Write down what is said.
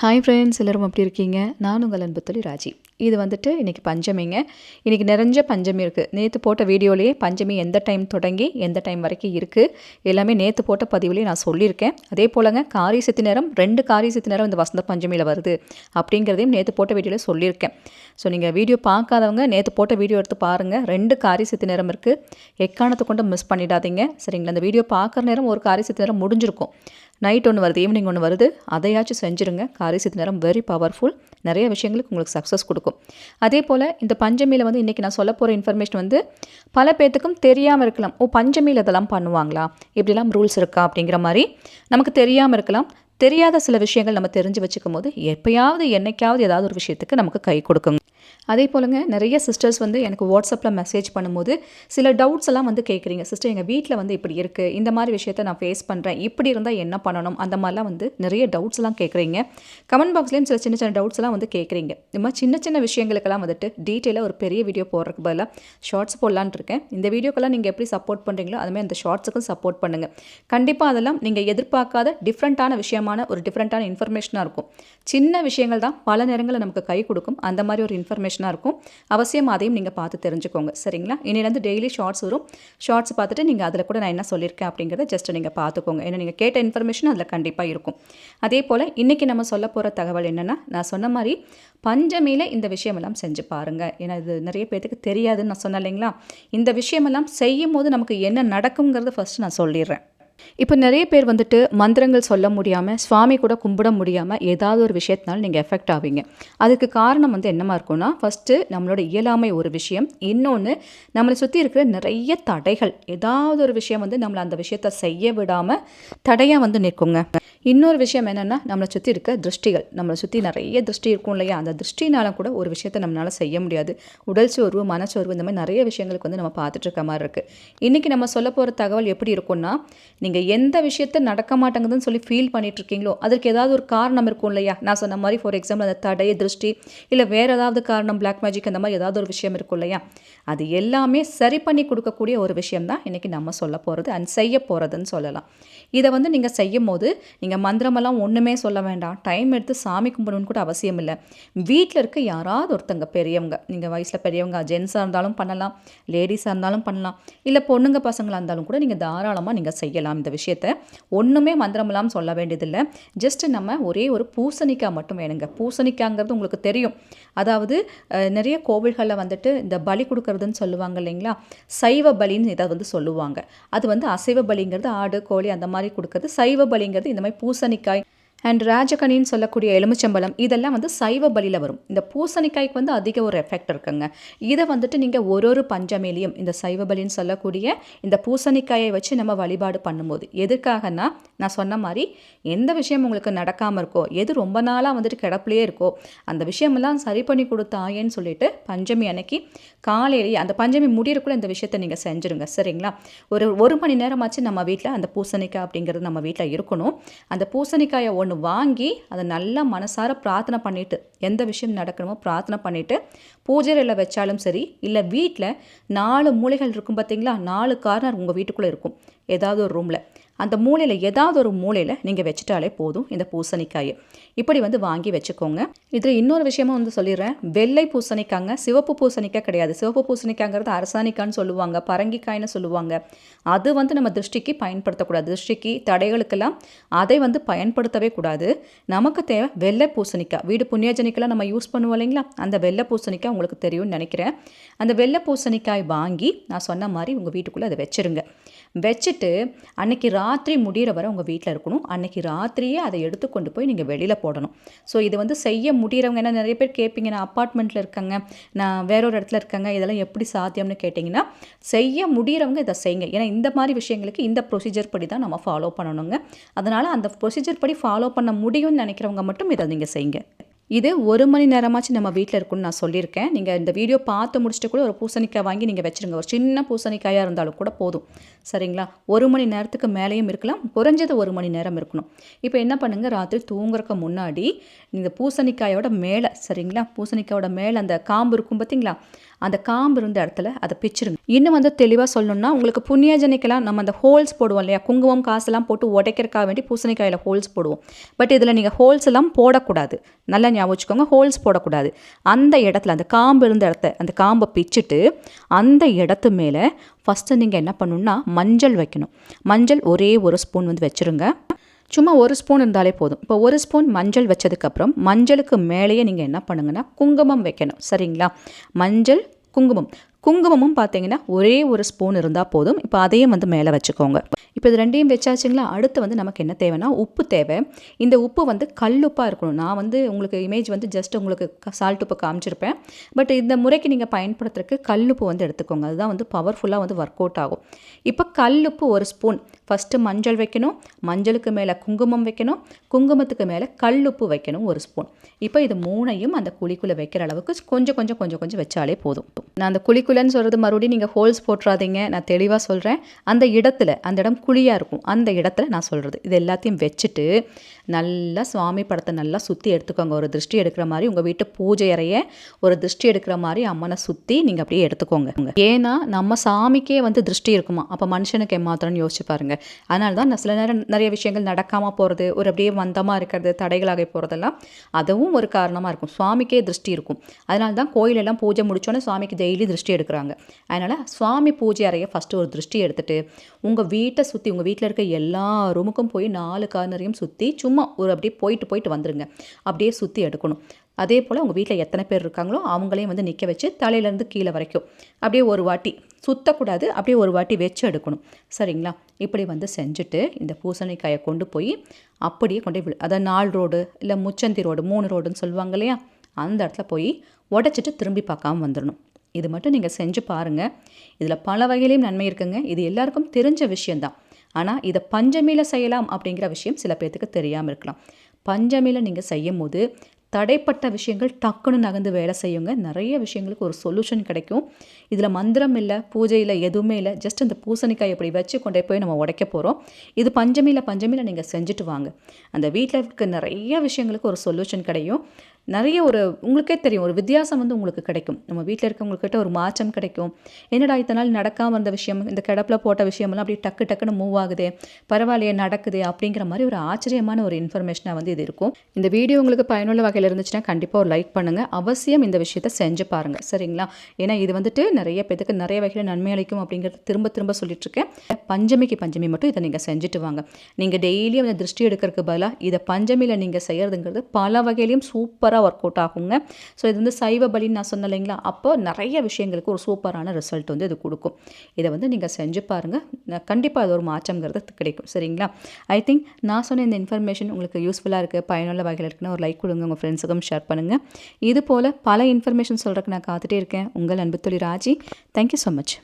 Hi friends எல்லோரும் அப்படி இருக்கீங்க? நான் உங்கள் அன்புத்தொழி ராஜி. இது வந்துட்டு இன்றைக்கி பஞ்சமிங்க. இன்றைக்கி நிறைஞ்ச பஞ்சமி இருக்குது நேற்று போட்ட வீடியோலேயே பஞ்சமி எந்த டைம் தொடங்கி எந்த டைம் வரைக்கும் இருக்குது எல்லாமே நேற்று போட்ட பதிவுலேயே நான் சொல்லியிருக்கேன். அதே போலங்க காரி சித்தி நேரம் ரெண்டு காரி சித்தி நேரம் இந்த வசந்த பஞ்சமியில் வருது அப்படிங்கிறதையும் நேற்று போட்ட வீடியோவில் சொல்லியிருக்கேன். ஸோ நீங்கள் வீடியோ பார்க்காதவங்க நேற்று போட்ட வீடியோ எடுத்து பாருங்கள் ரெண்டு காரி சித்தி நேரம் இருக்குது எக்காரணத்தை கொண்டு மிஸ் பண்ணிடாதீங்க. சரிங்களா? அந்த வீடியோ பார்க்குற நேரம் ஒரு காரி சித்தி நேரம் முடிஞ்சிருக்கும். நைட் ஒன்று வருது ஈவினிங் ஒன்று வருது. அதையாச்சும் செஞ்சுருங்க. காரிசித்து நேரம் வெரி பவர்ஃபுல் நிறைய விஷயங்களுக்கு உங்களுக்கு சக்ஸஸ் கொடுக்கும். அதே போல் இந்த பஞ்சமியில் வந்து இன்றைக்கி நான் சொல்ல போகிற இன்ஃபர்மேஷன் வந்து பல பேர்த்துக்கும் தெரியாமல் இருக்கலாம். ஓ பஞ்சமியில் இதெல்லாம் பண்ணுவாங்களா? இப்படிலாம் ரூல்ஸ் இருக்கா? அப்படிங்கிற மாதிரி நமக்கு தெரியாமல் இருக்கலாம். தெரியாத சில விஷயங்கள் நம்ம தெரிஞ்சு வச்சுக்கும் போது எப்பயாவது என்னைக்காவது ஏதாவது ஒரு விஷயத்துக்கு நமக்கு கை கொடுக்குங்க. அதே போலங்க நிறைய சிஸ்டர்ஸ் வந்து எனக்கு வாட்ஸ்அப்பில் மெசேஜ் பண்ணும்போது சில டவுட்ஸ் எல்லாம் வந்து கேட்குறீங்க. சிஸ்டர் எங்கள் வீட்டில் வந்து இப்படி இருக்குது இந்த மாதிரி விஷயத்த நான் ஃபேஸ் பண்ணுறேன் இப்படி இருந்தால் என்ன பண்ணணும்? அந்த மாதிரிலாம் வந்து நிறைய டவுட்ஸ் எல்லாம் கேட்குறீங்க. கமெண்ட் பாக்ஸ்லேயும் சில சின்ன சின்ன டவுட்ஸ் எல்லாம் வந்து கேட்குறீங்க. இந்த மாதிரி சின்ன சின்ன விஷயங்களுக்கெல்லாம் வந்துட்டு டீட்டெயிலாக ஒரு பெரிய வீடியோ போடுறதுக்கு பதிலாக ஷார்ட்ஸ் போடலான்னு இருக்கேன். இந்த வீடியோக்கெல்லாம் நீங்கள் எப்படி சப்போர்ட் பண்ணுறீங்களோ அதுமாதிரி அந்த ஷார்ட்ஸுக்கும் சப்போர்ட் பண்ணுங்கள் கண்டிப்பாக அதெல்லாம் நீங்கள் எதிர்பார்க்காத டிஃப்ரெண்ட்டான விஷயமான ஒரு டிஃப்ரெண்ட்டான இன்ஃபர்மேஷனாக இருக்கும். சின்ன விஷயங்கள் தான் பல நேரங்களில் நமக்கு கை கொடுக்கும். அந்த மாதிரி ஒரு இன்ஃபர்மேஷன் இன்ஃபர்மேஷனாக இருக்கும். அவசியம் அதையும் நீங்கள் பார்த்து தெரிஞ்சுக்கோங்க. சரிங்களா? இன்னிலேருந்து டெய்லி ஷார்ட்ஸ் வரும். ஷார்ட்ஸ் பார்த்துட்டு நீங்கள் அதில் கூட நான் என்ன சொல்லியிருக்கேன் அப்படிங்கிறத ஜஸ்ட் நீங்கள் பார்த்துக்கோங்க. ஏன்னா நீங்கள் கேட்ட இன்ஃபர்மேஷன் அதில் கண்டிப்பாக இருக்கும். அதே போல் இன்றைக்கி நம்ம சொல்ல போகிற தகவல் என்னென்னா நான் சொன்ன மாதிரி பஞ்சமியில் இந்த விஷயமெல்லாம் செஞ்சு பாருங்கள் ஏன்னா இது நிறைய பேர்த்துக்கு தெரியாதுன்னு நான் சொன்னேன் இல்லைங்களா? இந்த விஷயமெல்லாம் செய்யும் போது நமக்கு என்ன நடக்குங்கிறத ஃபஸ்ட்டு நான் சொல்லிடுறேன். இப்போ நிறைய பேர் வந்துட்டு மந்திரங்கள் சொல்ல முடியாமல் சுவாமி கூட கும்பிட முடியாமல் ஏதாவது ஒரு விஷயத்தினால நீங்கள் எஃபெக்ட் ஆவீங்க. அதுக்கு காரணம் வந்து என்னமா இருக்கும்னா ஃபஸ்ட்டு நம்மளோட இயலாமை ஒரு விஷயம். இன்னொன்று நம்மளை சுற்றி இருக்கிற நிறைய தடைகள். ஏதாவது ஒரு விஷயம் வந்து நம்மளை அந்த விஷயத்த செய்ய விடாமல் தடையாக வந்து நிற்குங்க. இன்னொரு விஷயம் என்னென்னா நம்மளை சுற்றி இருக்க திருஷ்டிகள். நம்மளை சுற்றி நிறைய திருஷ்டி இருக்கும் இல்லையா? அந்த திருஷ்டினால கூட ஒரு விஷயத்தை நம்மளால் செய்ய முடியாது. உடல் சோர்வு மனச்சோர்வு இந்த மாதிரி நிறைய விஷயங்களுக்கு வந்து நம்ம பார்த்துட்டு இருக்க மாதிரி இருக்குது இன்றைக்கி நம்ம சொல்ல போகிற தகவல் எப்படி இருக்கும்னா நீங்கள் எந்த விஷயத்த நடக்க மாட்டேங்குதுன்னு சொல்லி ஃபீல் பண்ணிட்டு இருக்கீங்களோ அதற்கு ஏதாவது ஒரு காரணம் இருக்கும் இல்லையா? நான் சொன்ன மாதிரி ஃபார் எக்ஸாம்பிள் அந்த தடை திருஷ்டி இல்லை வேறு ஏதாவது காரணம் பிளாக் மேஜிக் அந்த மாதிரி ஏதாவது ஒரு விஷயம் இருக்கும் இல்லையா? அது எல்லாமே சரி பண்ணி கொடுக்கக்கூடிய ஒரு விஷயம் தான் இன்றைக்கி நம்ம சொல்ல போகிறது அண்ட் செய்ய போகிறதுன்னு சொல்லலாம். இதை வந்து நீங்கள் செய்யும் போது நீங்கள் மந்திரமெல்லாம் ஒன்றுமே சொல்ல வேண்டாம். டைம் எடுத்து சாமி கும்பிடணும்னு கூட அவசியம் இல்லை வீட்டில் இருக்க யாராவது ஒருத்தங்க பெரியவங்க நீங்கள் வயசில் பெரியவங்க ஜென்ஸாக இருந்தாலும் பண்ணலாம் லேடிஸாக இருந்தாலும் பண்ணலாம் இல்லை பொண்ணுங்க பசங்களாக இருந்தாலும் கூட நீங்கள் தாராளமாக நீங்கள் செய்யலாம் இந்த விஷயத்த. ஒன்றுமே மந்திரமெல்லாம் சொல்ல வேண்டியதில்லை. ஜஸ்ட்டு நம்ம ஒரே ஒரு பூசணிக்காய் மட்டும் வேணுங்க. பூசணிக்காங்கிறது உங்களுக்கு தெரியும். அதாவது நிறைய கோவில்களில் வந்துட்டு இந்த பலி கொடுக்கறதுன்னு சொல்லுவாங்க இல்லைங்களா? சைவ பலின்னு இதை வந்து சொல்லுவாங்க. அது வந்து அசைவ பலிங்கிறது ஆடு கோழி அந்த மாதிரி கொடுக்கறது. சைவ பலிங்கிறது இந்த மாதிரி பூசணிக்காய் அண்ட் ராஜகனின்னு சொல்லக்கூடிய எலுமிச்சம்பழம் இதெல்லாம் வந்து சைவ பலியில் வரும். இந்த பூசணிக்காய்க்கு வந்து அதிக ஒரு எஃபெக்ட் இருக்குங்க. இதை வந்துட்டு நீங்கள் ஒரு ஒரு பஞ்சமேலியும் இந்த சைவ பலின்னு சொல்லக்கூடிய இந்த பூசணிக்காயை வச்சு நம்ம வழிபாடு பண்ணும்போது எதுக்காகனா நான் சொன்ன மாதிரி எந்த விஷயம் உங்களுக்கு நடக்காமல் இருக்கோ எது ரொம்ப நாளாக வந்துட்டு கிடப்பிலே இருக்கோ அந்த விஷயமெல்லாம் சரி பண்ணி கொடுத்தாயேன்னு சொல்லிட்டு பஞ்சமி அன்னைக்கு காலையிலேயே அந்த பஞ்சமி முடியறக்குள்ள இந்த விஷயத்தை நீங்கள் செஞ்சுருங்க சரிங்களா? ஒரு ஒரு மணி நேரமாச்சு நம்ம வீட்டில் அந்த பூசணிக்காய் அப்படிங்கிறது நம்ம வீட்டில் இருக்கணும். அந்த பூசணிக்காயை ஒன்று வாங்கி அதை நல்லா மனசார பிரார்த்தனை பண்ணிவிட்டு எந்த விஷயம் நடக்கணுமோ பிரார்த்தனை பண்ணிவிட்டு பூஜைகளில் வச்சாலும் சரி இல்லை வீட்டில் நாலு மூளைகள் இருக்கும் பார்த்தீங்களா நாலு கார்னர் உங்கள் வீட்டுக்குள்ளே இருக்கும். ஏதாவது ஒரு ரூமில் அந்த மூலையில் ஏதாவது ஒரு மூலையில் நீங்கள் வச்சுட்டாலே போதும் இந்த பூசணிக்காயை. இப்படி வந்து வாங்கி வச்சுக்கோங்க. இதில் இன்னொரு விஷயமும் வந்து சொல்லிடுறேன். வெள்ளை பூசணிக்காங்க சிவப்பு பூசணிக்காய் கிடையாது. சிவப்பு பூசணிக்காங்கிறது அரசாணிக்கான்னு சொல்லுவாங்க பரங்கிக்காய்னு சொல்லுவாங்க. அது வந்து நம்ம திருஷ்டிக்கு பயன்படுத்தக்கூடாது. திருஷ்டிக்கு தடைகளுக்கெல்லாம் அதை வந்து பயன்படுத்தவே கூடாது. நமக்கு தேவை வெள்ளை பூசணிக்காய். வீடு புண்ணியஜனிக்கெல்லாம் நம்ம யூஸ் பண்ணுவோம் இல்லைங்களா? அந்த வெள்ளை பூசணிக்காய் உங்களுக்கு தெரியும்னு நினைக்கிறேன். அந்த வெள்ளை பூசணிக்காய் வாங்கி நான் சொன்ன மாதிரி உங்கள் வீட்டுக்குள்ளே அதை வச்சுருங்க. வச்சுட்டு அன்னைக்கு ராத்திரி முடிகிற வரை உங்கள் வீட்டில் இருக்கணும். அன்னைக்கு ராத்திரியே அதை எடுத்து கொண்டு போய் நீங்கள் வெளியில் போடணும். ஸோ இது வந்து செய்ய முடிகிறவங்க என்ன நிறைய பேர் கேட்பீங்க நான் அப்பார்ட்மெண்ட்டில் இருக்காங்க நான் வேற ஒரு இடத்துல இருக்காங்க இதெல்லாம் எப்படி சாத்தியம்னு கேட்டிங்கன்னா செய்ய முடிகிறவங்க இதை செய்யுங்க. ஏன்னா இந்த மாதிரி விஷயங்களுக்கு இந்த ப்ரொசீஜர் படி தான் நம்ம ஃபாலோ பண்ணணுங்க. அதனால் அந்த ப்ரொசீஜர் படி ஃபாலோ பண்ண முடியும்னு நினைக்கிறவங்க மட்டும் இதை நீங்கள் செய்யுங்க. இது ஒரு மணி நேரமாச்சும் நம்ம வீட்டில் இருக்குன்னு நான் சொல்லியிருக்கேன். நீங்கள் இந்த வீடியோ பார்த்து முடிச்சுட்டு கூட ஒரு பூசணிக்காய் வாங்கி நீங்கள் வச்சுருங்க. ஒரு சின்ன பூசணிக்காயாக இருந்தாலும் கூட போதும். சரிங்களா? ஒரு மணி நேரத்துக்கு மேலேயும் இருக்கலாம். குறைஞ்சது ஒரு மணி நேரம் இருக்கணும். இப்போ என்ன பண்ணுங்கள் ராத்திரி தூங்குறதுக்கு முன்னாடி இந்த பூசணிக்காயோட மேலே சரிங்களா? பூசணிக்காயோட மேலே அந்த காம்பு இருக்கும் பார்த்தீங்களா அந்த காம்பு இருந்த இடத்துல அதை பிச்சிருங்க இன்னும் வந்து தெளிவாக சொல்லணும்னா உங்களுக்கு புண்ணியஜனைக்கெல்லாம் நம்ம அந்த ஹோல்ஸ் போடுவோம் இல்லையா? குங்குமம் காசெல்லாம் போட்டு உடைக்கிறக்காக வேண்டி பூசணிக்காயில் ஹோல்ஸ் போடுவோம். பட் இதில் நீங்கள் ஹோல்ஸ் எல்லாம் போடக்கூடாது. நல்லா ஞாபகம் வச்சுக்கோங்க ஹோல்ஸ் போடக்கூடாது. அந்த இடத்துல அந்த காம்பு இருந்த இடத்த அந்த காம்பை பிச்சுட்டு அந்த இடத்து மேலே ஃபஸ்ட்டு நீங்கள் என்ன பண்ணணும்னா மஞ்சள் வைக்கணும். மஞ்சள் ஒரே ஒரு ஸ்பூன் வந்து வச்சுருங்க. சும்மா ஒரு ஸ்பூன் இருந்தாலே போதும். இப்போ ஒரு ஸ்பூன் மஞ்சள் வச்சதுக்கப்புறம் மஞ்சளுக்கு மேலேயே நீங்கள் என்ன பண்ணுங்கன்னா குங்குமம் வைக்கணும். சரிங்களா? மஞ்சள் குங்குமம். குங்குமமும் பார்த்தீங்கன்னா ஒரே ஒரு ஸ்பூன் இருந்தால் போதும். இப்போ அதையும் வந்து மேலே வச்சுக்கோங்க. இப்போ இது ரெண்டையும் வச்சாச்சுங்களா? அடுத்து வந்து நமக்கு என்ன தேவைன்னா உப்பு தேவை. இந்த உப்பு வந்து கல்லுப்பாக இருக்கணும். நான் வந்து உங்களுக்கு இமேஜ் வந்து ஜஸ்ட் உங்களுக்கு சால்ட் உப்பு காமிச்சிருப்பேன். பட் இந்த முறைக்கு நீங்கள் பயன்படுத்துறதுக்கு கல்லுப்பு வந்து எடுத்துக்கோங்க. அதுதான் வந்து பவர்ஃபுல்லாக வந்து ஒர்க் அவுட் ஆகும். இப்போ கல்லுப்பு ஒரு ஸ்பூன் ஃபஸ்ட்டு மஞ்சள் வைக்கணும். மஞ்சளுக்கு மேலே குங்குமம் வைக்கணும். குங்குமத்துக்கு மேலே கல்லுப்பு வைக்கணும் ஒரு ஸ்பூன் இப்போ இது மூணையும் அந்த குழிக்குள்ளே வைக்கிற அளவுக்கு கொஞ்சம் கொஞ்சம் கொஞ்சம் கொஞ்சம் வச்சாலே போதும். நான் அந்த குழிக்குள்ளன்னு சொல்கிறது மறுபடியும் நீங்கள் ஹோல்ஸ் போட்டுறாதீங்க. நான் தெளிவாக சொல்கிறேன் அந்த இடத்துல அந்த இடம் குழியாக இருக்கும். அந்த இடத்துல நான் சொல்கிறது இது எல்லாத்தையும் வச்சுட்டு நல்லா சுவாமி படத்தை நல்லா சுற்றி எடுத்துக்கோங்க. ஒரு திருஷ்டி எடுக்கிற மாதிரி உங்கள் வீட்டு பூஜை அறைய ஒரு திருஷ்டி எடுக்கிற மாதிரி அம்மனை சுற்றி நீங்கள் அப்படியே எடுத்துக்கோங்க. ஏன்னா நம்ம சாமிக்கே வந்து திருஷ்டி இருக்குமா? அப்போ மனுஷனுக்கு ஏமாத்திரம்னு யோசிச்சு பாருங்க. அதனால தான் நான் சில நேரம் நிறைய விஷயங்கள் நடக்காமல் போகிறது ஒரு அப்படியே மந்தமாக இருக்கிறது தடைகளாக போகிறதெல்லாம் அதுவும் ஒரு காரணமாக இருக்கும். சுவாமிக்கே திருஷ்டி இருக்கும். அதனால தான் கோயிலெல்லாம் பூஜை முடிச்சோன்னே சுவாமிக்கு டெய்லி திருஷ்டி எடுக்கிறாங்க. அதனால் சுவாமி பூஜை அறையை ஃபஸ்ட்டு ஒரு திருஷ்டி எடுத்துட்டு உங்கள் வீட்டை சுற்றி உங்கள் வீட்டில் இருக்க எல்லா ரூமுக்கும் போய் நாலு கார்னரையும் சுற்றி சும்மா ஒரு அப்படியே போயிட்டு போயிட்டு வந்துடுங்க அப்படியே சுற்றி எடுக்கணும். அதே போல் உங்கள் வீட்டில் எத்தனை பேர் இருக்காங்களோ அவங்களையும் வந்து நிற்க வச்சு தலையிலேருந்து கீழே வரைக்கும் அப்படியே ஒரு வாட்டி சுத்தக்கூடாது அப்படியே ஒரு வாட்டி வச்சு எடுக்கணும். சரிங்களா? இப்படி வந்து செஞ்சுட்டு இந்த பூசணிக்காயை கொண்டு போய் அப்படியே கொண்டு போய் அதாவது நாலு ரோடு இல்லை முச்சந்தி ரோடு மூணு ரோடுன்னு சொல்லுவாங்க இல்லையா? அந்த இடத்துல போய் உடச்சிட்டு திரும்பி பார்க்காம வந்துடணும். இது மட்டும் நீங்கள் செஞ்சு பாருங்கள் இதில் பல வகையிலையும் நன்மை இருக்குங்க. இது எல்லாருக்கும் தெரிஞ்ச விஷயந்தான் ஆனால் இதை பஞ்சமியில் செய்யலாம் அப்படிங்கிற விஷயம் சில பேர்த்துக்கு தெரியாமல் இருக்கலாம். பஞ்சமியில் நீங்கள் செய்யும் போது தடைப்பட்ட விஷயங்கள் டக்குன்னு நகர்ந்து வேலை செய்யுங்க. நிறைய விஷயங்களுக்கு ஒரு சொல்யூஷன் கிடைக்கும். இதில் மந்திரம் இல்லை பூஜை இல்லை எதுவுமே இல்லை. ஜஸ்ட் அந்த பூசணிக்காய் இப்படி வச்சு கொண்டே போய் நம்ம உடைக்க போகிறோம் இது பஞ்சமியில் பஞ்சமியில் நீங்கள் செஞ்சுட்டு வாங்க. அந்த வீட்டில் இருக்க நிறைய விஷயங்களுக்கு ஒரு சொல்யூஷன் கிடைக்கும் நிறைய ஒரு உங்களுக்கே தெரியும் ஒரு வித்தியாசம் வந்து உங்களுக்கு கிடைக்கும். நம்ம வீட்டில் இருக்கவங்கக்கிட்ட ஒரு மாற்றம் கிடைக்கும். என்னடா இத்தனை நாள் நடக்காமல் இருந்த விஷயம் இந்த கிடப்பில் போட்ட விஷயமெல்லாம் அப்படியே டக்கு டக்குன்னு மூவ் ஆகுது பரவாயில்லையே நடக்குது அப்படிங்கிற மாதிரி ஒரு ஆச்சரியமான ஒரு இன்ஃபர்மேஷனாக வந்து இது இருக்கும். இந்த வீடியோ உங்களுக்கு பயனுள்ள வகையில் இருந்துச்சுன்னா கண்டிப்பாக ஒரு லைக் பண்ணுங்கள் அவசியம் இந்த விஷயத்தை செஞ்சு பாருங்கள் சரிங்களா? ஏன்னா இது வந்துட்டு நிறைய பேத்துக்கு நிறைய வகையில் நன்மை அளிக்கும் அப்படிங்கிறது திரும்ப திரும்ப சொல்லிட்டுருக்கேன். பஞ்சமிக்கு பஞ்சமி மட்டும் இதை நீங்கள் செஞ்சுட்டு வாங்க. நீங்கள் டெய்லியும் அந்த திருஷ்டி எடுக்கிறதுக்கு பதிலாக இதை பஞ்சமியில் நீங்கள் செய்கிறதுங்கிறது பல வகையிலையும் சூப்பராக சூப்பராக ஒர்க் அவுட் ஆகுங்க. ஸோ இது வந்து சைவ பலின்னு நான் சொன்னேன் இல்லைங்களா? அப்போ நிறைய விஷயங்களுக்கு ஒரு சூப்பரான ரிசல்ட் வந்து இது கொடுக்கும். இதை வந்து நீங்கள் செஞ்சு பாருங்கள் கண்டிப்பாக அது ஒரு மாற்றங்கிறது கிடைக்கும். சரிங்களா? ஐ திங்க் நான் சொன்ன இந்த இன்ஃபர்மேஷன் உங்களுக்கு யூஸ்ஃபுல்லாக இருக்குது பயனுள்ள வகையில் இருக்குன்னு ஒரு லைக் கொடுங்க. உங்கள் ஃப்ரெண்ட்ஸுக்கும் ஷேர் பண்ணுங்கள் இது போல் பல இன்ஃபர்மேஷன் சொல்கிறதுக்கு நான் காத்துட்டே இருக்கேன். உங்கள் அன்பு தொழில் ராஜி. Thank you so much